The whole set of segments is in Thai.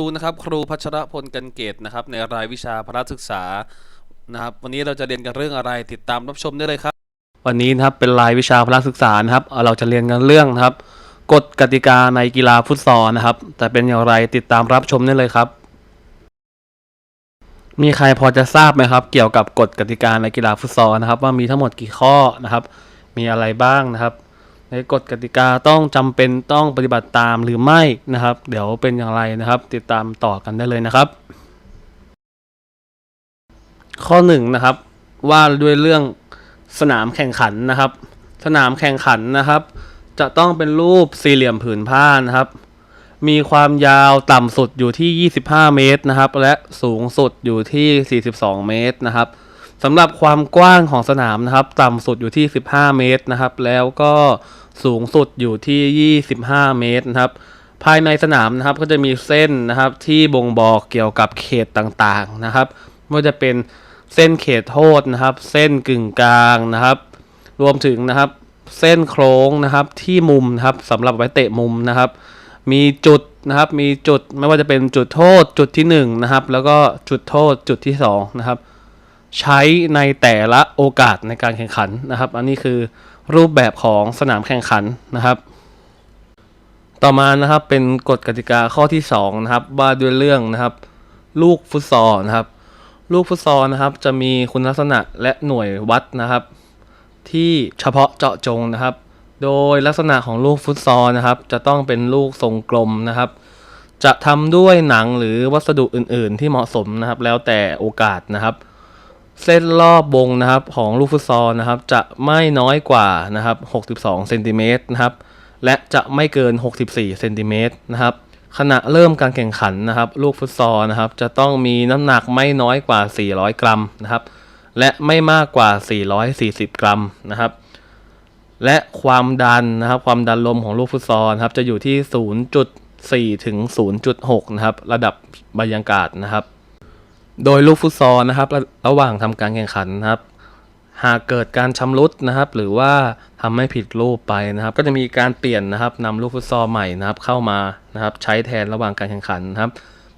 ครูนะครับครูพัชรพลกันเกตนะครับในรายวิชาพระศึกษานะครับวันนี้เราจะเรียนกันเรื่องอะไรติดตามรับชมได้เลยครับ วันนี้นะครับเป็นรายวิชาพระศึกษานะครับเอ่อเราจะเรียนกันเรื่องนะครับกฎกติกาในกีฬาฟุตซอลนะครับ แต่เป็นอย่างไรติดตามรับชมได้เลยครับ มีใครพอจะทราบไหมครับ เกี่ยวกับกฎกติกาในกีฬาฟุตซอลนะครับ ว่ามีทั้งหมดกี่ข้อนะครับ มีอะไรบ้างนะครับ ในกฎกติกาต้องจำเป็นต้องปฏิบัติตามหรือไม่นะครับ เดี๋ยวเป็นอย่างไรนะครับ ติดตามต่อกันได้เลยนะครับ ข้อหนึ่งนะครับว่าด้วยเรื่องสนามแข่งขันนะครับ สนามแข่งขันนะครับ จะต้องเป็นรูปสี่เหลี่ยมผืนผ้านะครับ มีความยาวต่ำสุดอยู่ที่ 25 เมตรนะครับ และสูงสุดอยู่ที่ 42 เมตรนะครับสำหรับความกว้างของสนามนะครับ ต่ำสุดอยู่ที่ 15 เมตรนะครับ แล้วก็ สูงสุดอยู่ที่ 25 เมตรนะครับ ภายในสนามนะครับก็จะมีเส้นนะครับที่บ่งบอกเกี่ยวกับเขตต่างๆนะครับไม่ว่าจะเป็นเส้นเขตโทษนะครับ เส้นกึ่งกลางนะครับ รวมถึงนะครับเส้นโค้งนะครับที่มุมนะครับสำหรับไว้เตะมุมนะครับ มีจุดนะครับมีจุดไม่ว่าจะเป็นจุดโทษจุดที่หนึ่งนะครับแล้วก็จุดโทษจุดที่สองนะครับใช้ในแต่ละโอกาสในการแข่งขันนะครับ อันนี้คือ รูปแบบของสนามแข่งขันนะครับ ต่อมานะครับเป็นกฎกติกาข้อที่2นะครับว่าด้วยเรื่องนะครับ ลูกฟุตซอลนะครับ ลูกฟุตซอลนะครับ จะมีคุณลักษณะและหน่วยวัดนะครับ ที่เฉพาะเจาะจงนะครับ โดยลักษณะของลูกฟุตซอลนะครับ จะต้องเป็นลูกทรงกลมนะครับ จะทำด้วยหนังหรือวัสดุอื่น ๆ ที่เหมาะสมนะครับ แล้วแต่โอกาสนะครับ เส้นรอบวงนะครับของลูกฟุตซอลนะครับจะไม่น้อยกว่านะครับ62เซนติเมตรนะครับและจะไม่เกิน 64เซนติเมตรนะครับขณะเริ่มการแข่งขันนะครับ ลูกฟุตซอลนะครับจะต้องมีน้ำหนักไม่น้อยกว่า 400 กรัมนะครับ และไม่มากกว่า 440 กรัมนะครับ และความดันนะครับ ความดันลมของลูกฟุตซอลนะครับจะอยู่ที่ 0.4 ถึง 0.6 นะครับ ระดับบรรยากาศนะครับ โดยลูกฟุตซอลนะครับระระหว่างทำการแข่งขันนะครับ หากเกิดการชำรุดนะครับ หรือว่าทำให้ผิดรูปไปนะครับ ก็จะมีการเปลี่ยนนะครับนำลูกฟุตซอลใหม่นะครับ เข้ามานะครับ ใช้แทนระหว่างการแข่งขันนะครับ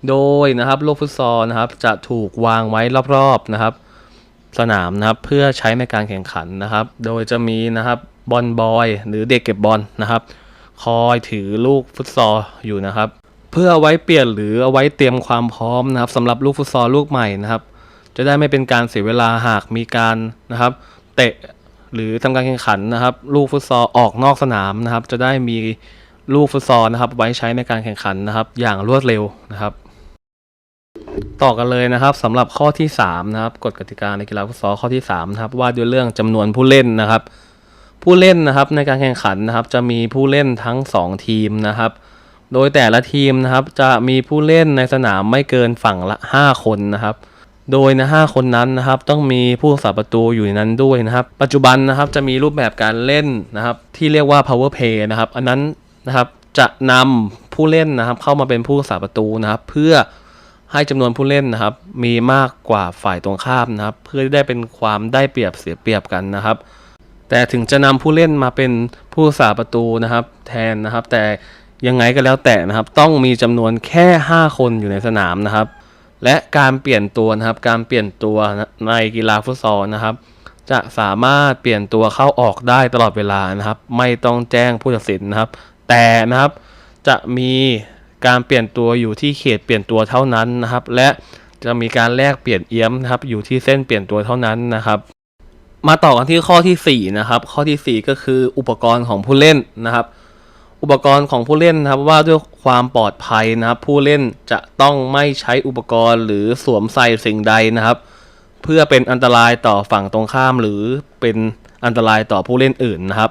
โดยนะครับลูกฟุตซอลนะครับ จะถูกวางไว้รอบๆนะครับ สนามนะครับเพื่อใช้ในการแข่งขันนะครับ โดยจะมีนะครับบอลบอย หรือเด็กเก็บบอลนะครับ คอยถือลูกฟุตซอลอยู่นะครับ เพื่อเอาไว้เปลี่ยนหรือเอาไว้เตรียมความพร้อมนะครับสำหรับลูกฟุตซอลลูกใหม่นะครับ จะได้ไม่เป็นการเสียเวลาหากมีการนะครับเตะหรือทำการแข่งขันนะครับ ลูกฟุตซอลออกนอกสนามนะครับ จะได้มีลูกฟุตซอลนะครับ ไว้ใช้ในการแข่งขันนะครับ อย่างรวดเร็วนะครับ ต่อกันเลยนะครับสำหรับข้อที่3นะครับกฎกติกาในกีฬาฟุตซอลข้อที่3นะครับว่าด้วยเรื่องจำนวนผู้เล่นนะครับ ผู้เล่นนะครับในการแข่งขันนะครับ จะมีผู้เล่นทั้ง 2 ทีมนะครับ โดยแต่ละทีมนะครับจะมีผู้เล่นในสนามไม่เกินฝั่งละ 5 คนนะครับ โดยนะ5คนนั้นนะครับ ต้องมีผู้รักษาประตูอยู่ในนั้นด้วยนะครับ ปัจจุบันนะครับจะมีรูปแบบการเล่นนะครับ ที่เรียกว่า power play นะครับ อันนั้นนะครับจะนำผู้เล่นนะครับ เข้ามาเป็นผู้รักษาประตูนะครับ เพื่อให้จำนวนผู้เล่นนะครับ มีมากกว่าฝ่ายตรงข้ามนะครับ เพื่อได้เป็นความได้เปรียบเสียเปรียบกันนะครับ แต่ถึงจะนำผู้เล่นมาเป็นผู้รักษาประตูนะครับ แทนนะครับ แต่ ยังไงก็แล้วแต่นะครับ ต้องมีจำนวนแค่ 5 คนอยู่ในสนามนะครับ และการเปลี่ยนตัวนะครับ การเปลี่ยนตัวในกีฬาฟุตซอลนะครับ จะสามารถเปลี่ยนตัวเข้าออกได้ตลอดเวลานะครับ ไม่ต้องแจ้งผู้ตัดสินนะครับ แต่นะครับจะมีการเปลี่ยนตัวอยู่ที่เขตเปลี่ยนตัวเท่านั้นนะครับ และจะมีการแลกเปลี่ยนเอี้ยมนะครับ อยู่ที่เส้นเปลี่ยนตัวเท่านั้นนะครับ มาต่อกันที่ข้อทีสี่4นะครับข้อทีสี่ 4 ก็คืออุปกรณ์ของผู้เล่นนะครับ อุปกรณ์ของผู้เล่นนะครับว่าด้วยความปลอดภัยนะครับ ผู้เล่นจะต้องไม่ใช้อุปกรณ์หรือสวมใส่สิ่งใดนะครับ เพื่อเป็นอันตรายต่อฝั่งตรงข้ามหรือเป็นอันตรายต่อผู้เล่นอื่นนะครับ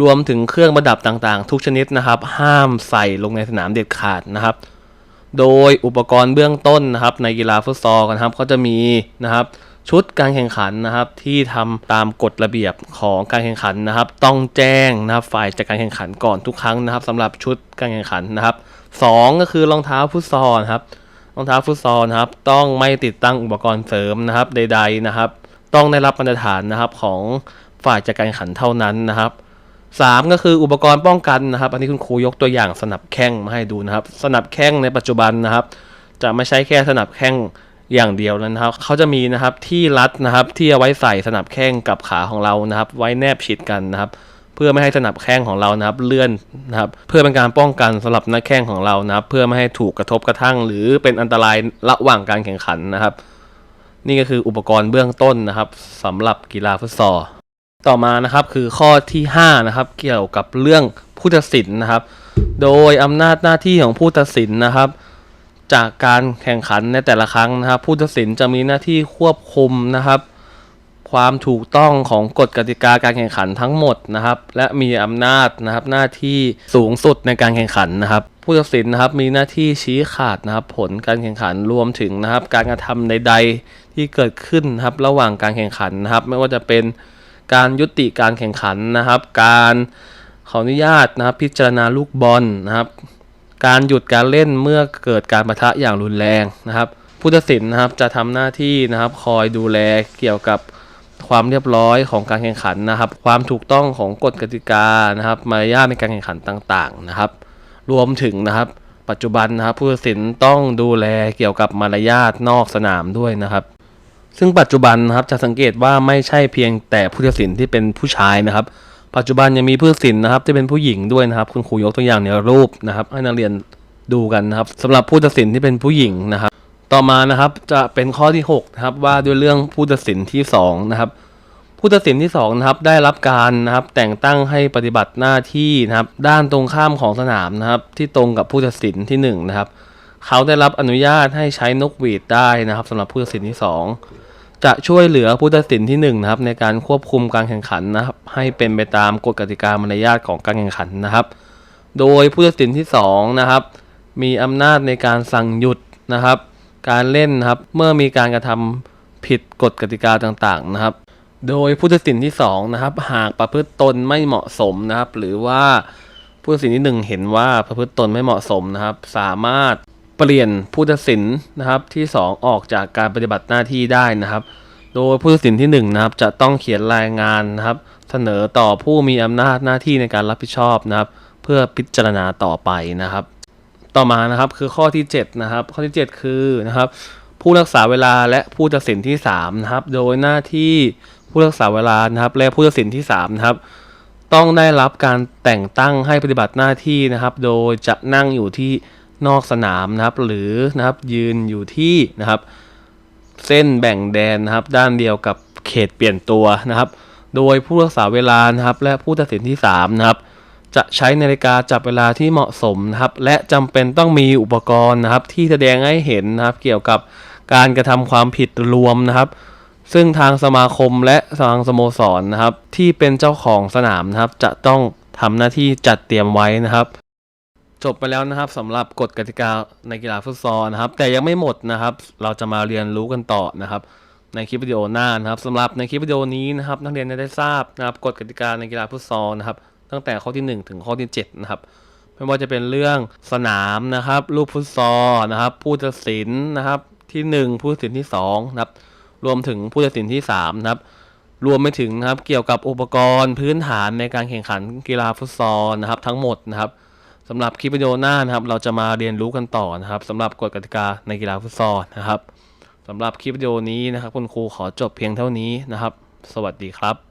รวมถึงเครื่องประดับต่างๆ ทุกชนิดนะครับ ห้ามใส่ลงในสนามเด็ดขาดนะครับ โดยอุปกรณ์เบื้องต้นนะครับ ในกีฬาฟุตซอลกันครับก็จะมีนะครับ ชุดการแข่งขันนะครับที่ทำตามกฎระเบียบของการแข่งขันนะครับ ต้องแจ้งนะครับฝ่ายจัดการแข่งขันก่อนทุกครั้งนะครับสำหรับชุดการแข่งขันนะครับสองก็คือรองเท้าฟุตซอลนครับรองเท้าฟุตซอลนะครับ ต้องไม่ติดตั้งอุปกรณ์เสริมนะครับ ใด ๆนะครับ ต้องได้รับมาตรฐานนะครับของฝ่ายจัดการแข่งขันเท่านั้นนะครับสามก็คืออุปกรณ์ป้องกันนะครับ อันนี้คุณครูยกตัวอย่างสนับแข้งมาให้ดูนะครับ สนับแข้งในปัจจุบันนะครับ จะไม่ใช่แค่สนับแข้ง อย่างเดียวแล้วนะครับ เขาจะมีนะครับที่รัดนะครับที่เอาไว้ใส่สนับแข้งกับขาของเรานะครับ ไว้แนบชิดกันนะครับ เพื่อไม่ให้สนับแข้งของเรานะครับ เลื่อนนะครับ เพื่อเป็นการป้องกันสำหรับน้าแข้งของเรานะครับ เพื่อไม่ให้ถูกกระทบกระทั่ง หรือเป็นอันตรายระหว่างการแข่งขันนะครับ นี่ก็คืออุปกรณ์เบื้องต้นนะครับสำหรับกีฬาฟุตซอลต่อมานะครับคือข้อที่5นะครับเกี่ยวกับเรื่องผู้ตัดสินนะครับ โดยอำนาจหน้าที่ของผู้ตัดสินนะครับ จากการแข่งขันในแต่ละครั้งนะครับ ผู้ตัดสินจะมีหน้าที่ควบคุมนะครับ ความถูกต้องของกฎกติกาการแข่งขันทั้งหมดนะครับ และมีอำนาจนะครับหน้าที่สูงสุดในการแข่งขันนะครับ ผู้ตัดสินนะครับมีหน้าที่ชี้ขาดนะครับ ผลการแข่งขันรวมถึงนะครับ การกระทำใด ๆที่เกิดขึ้นนะครับ ระหว่างการแข่งขันนะครับ ไม่ว่าจะเป็นการยุติการแข่งขันนะครับ การขออนุญาตนะครับ พิจารณาลูกบอลนะครับ การหยุดการเล่นเมื่อเกิดการปะทะอย่างรุนแรงนะครับผู้ตัดสินนะครับจะทำหน้าที่นะครับคอยดูแลเกี่ยวกับความเรียบร้อยของการแข่งขันนะครับ ความถูกต้องของกฎกติกานะครับมารยาทในการแข่งขันต่างๆนะครับ รวมถึงนะครับ ปัจจุบันนะครับผู้ตัดสินต้องดูแลเกี่ยวกับมารยาทนอกสนามด้วยนะครับ ซึ่งปัจจุบันนะครับจะสังเกตว่าไม่ใช่เพียงแต่ผู้ตัดสินที่เป็นผู้ชายนะครับ ปัจจุบันยังมีผู้ตัดสินนะครับที่เป็นผู้หญิงด้วยนะครับ คุณครูยกตัวอย่างในรูปนะครับ ให้นักเรียนดูกันนะครับสำหรับผู้ตัดสินที่เป็นผู้หญิงนะครับ ต่อมานะครับจะเป็นข้อที่6นะครับว่าด้วยเรื่องผู้ตัดสินที่2นะครับผู้ตัดสินที่2นะครับได้รับการนะครับแต่งตั้งให้ปฏิบัติหน้าที่นะครับ ด้านตรงข้ามของสนามนะครับ ที่ตรงกับผู้ตัดสินที่1นะครับ เขาได้รับอนุญาตให้ใช้นกหวีดได้นะครับสำหรับผู้ตัดสินที่2 จะช่วยเหลือผู้ตัดสินที่1นะครับในการควบคุมการแข่งขันนะครับให้เป็นไปตามกฎกติกามารยาทของการแข่งขันนะครับ โดยผู้ตัดสินที่2นะครับมีอำนาจในการสั่งหยุดนะครับ การเล่นนะครับเมื่อมีการกระทำผิดกฎกติกาต่างๆนะครับ โดยผู้ตัดสินที่2นะครับหากประพฤติตนไม่เหมาะสมนะครับ หรือว่าผู้ตัดสินที่ 1 เห็นว่าประพฤติตนไม่เหมาะสมนะครับ สามารถ เปลี่ยนผู้ตัดสินนะครับที่ 2 ออกจากการปฏิบัติหน้าที่ได้นะครับ โดยผู้ตัดสินที่1นะครับจะต้องเขียนรายงานนะครับ เสนอต่อผู้มีอำนาจหน้าที่ในการรับผิดชอบนะครับ เพื่อพิจารณาต่อไปนะครับ ต่อมานะครับคือข้อที่7นะครับข้อที่ 7 คือนะครับผู้รักษาเวลาและผู้ตัดสินที่3นะครับ โดยหน้าที่ผู้รักษาเวลานะครับ และผู้ตัดสินที่3นะครับ ต้องได้รับการแต่งตั้งให้ปฏิบัติหน้าที่นะครับ โดยจะนั่งอยู่ที่ นอกสนามนะครับ หรือนะครับยืนอยู่ที่นะครับ เส้นแบ่งแดนนะครับ ด้านเดียวกับเขตเปลี่ยนตัวนะครับ โดยผู้รักษาเวลานะครับ และผู้ตัดสินที่3นะครับจะใช้นาฬิกาจับเวลาที่เหมาะสมนะครับ และจำเป็นต้องมีอุปกรณ์นะครับ ที่แสดงให้เห็นนะครับ เกี่ยวกับการกระทำความผิดรวมนะครับ ซึ่งทางสมาคมและทางสโมสรนะครับ ที่เป็นเจ้าของสนามนะครับ จะต้องทำหน้าที่จัดเตรียมไว้นะครับ จบไปแล้วนะครับสำหรับกฎกติกาในกีฬาฟุตซอลนะครับ แต่ยังไม่หมดนะครับ เราจะมาเรียนรู้กันต่อนะครับ ในคลิปวิดีโอหน้านะครับสำหรับในคลิปวิดีโอนี้นะครับ นักเรียนได้ทราบนะครับกฎกติกาในกีฬาฟุตซอลนะครับ ตั้งแต่ข้อที่ 1 ถึงข้อที่7นะครับไม่ว่าจะเป็นเรื่องสนามนะครับลูกฟุตซอลนะครับ ผู้ตัดสินนะครับที่ 1 ผู้ตัดสินที่2นะครับรวมถึงผู้ตัดสินที่3นะครับรวมไปถึงนะครับเกี่ยวกับอุปกรณ์พื้นฐานในการแข่งขันกีฬาฟุตซอลนะครับ ทั้งหมดนะครับ สำหรับคลิปวิดีโอหน้านะครับ เราจะมาเรียนรู้กันต่อนะครับสำหรับกฎกติกาในกีฬาฟุตซอลนะครับสำหรับคลิปวิดีโอนี้นะครับ คุณครูขอจบเพียงเท่านี้นะครับ สวัสดีครับ